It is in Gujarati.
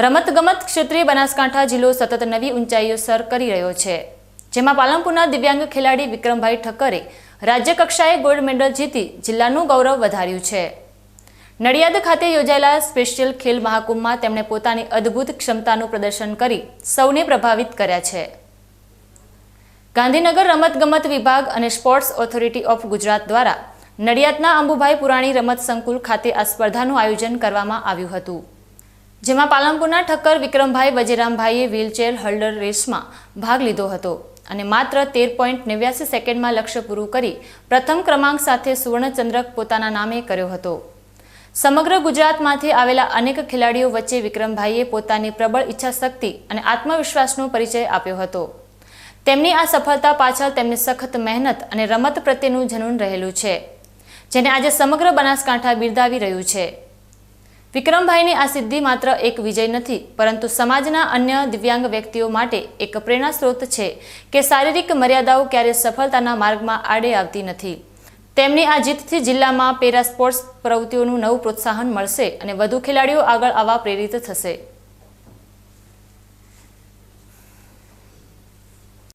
રમતગમત ક્ષેત્રે બનાસકાંઠા જિલ્લો સતત નવી ઊંચાઈઓ સર કરી રહ્યો છે. જેમાં પાલનપુરના દિવ્યાંગ ખેલાડી વિક્રમભાઈ ઠક્કરે રાજ્યકક્ષાએ ગોલ્ડ મેડલ જીતી જિલ્લાનું ગૌરવ વધાર્યું છે. નડિયાદ ખાતે યોજાયેલા સ્પેશિયલ ખેલ મહાકુંભમાં તેમણે પોતાની અદ્ભુત ક્ષમતાનું પ્રદર્શન કરી સૌને પ્રભાવિત કર્યા છે. ગાંધીનગર રમતગમત વિભાગ અને સ્પોર્ટ્સ ઓથોરિટી ઓફ ગુજરાત દ્વારા નડિયાદના અંબુભાઈ પુરાણી રમત સંકુલ ખાતે આ સ્પર્ધાનું આયોજન કરવામાં આવ્યું હતું. જેમાં પાલનપુરના ઠક્કર વિક્રમભાઈ વજીરામભાઈએ વ્હીલચેર હોલ્ડર રેસમાં ભાગ લીધો હતો અને માત્ર તેર પોઈન્ટ નેવ્યાસી સેકન્ડમાં લક્ષ્ય પૂરું કરી પ્રથમ ક્રમાંક સાથે સુવર્ણચંદ્રક પોતાના નામે કર્યો હતો. સમગ્ર ગુજરાતમાંથી આવેલા અનેક ખેલાડીઓ વચ્ચે વિક્રમભાઈએ પોતાની પ્રબળ ઈચ્છાશક્તિ અને આત્મવિશ્વાસનો પરિચય આપ્યો હતો. તેમની આ સફળતા પાછળ તેમની સખત મહેનત અને રમત પ્રત્યેનું જનૂન રહેલું છે, જેને આજે સમગ્ર બનાસકાંઠા બિરદાવી રહ્યું છે. વિક્રમભાઈની આ સિદ્ધિ માત્ર એક વિજય નથી, પરંતુ સમાજના અન્ય દિવ્યાંગ વ્યક્તિઓ માટે એક પ્રેરણા સ્ત્રોત છે કે શારીરિક મર્યાદાઓ ક્યારે સફળતાના માર્ગમાં આડે આવતી નથી. તેમની આ જીતથી જિલ્લામાં પેરા સ્પોર્ટ્સ પ્રવૃત્તિઓનું નવું પ્રોત્સાહન મળશે અને વધુ ખેલાડીઓ આગળ આવવા પ્રેરિત થશે.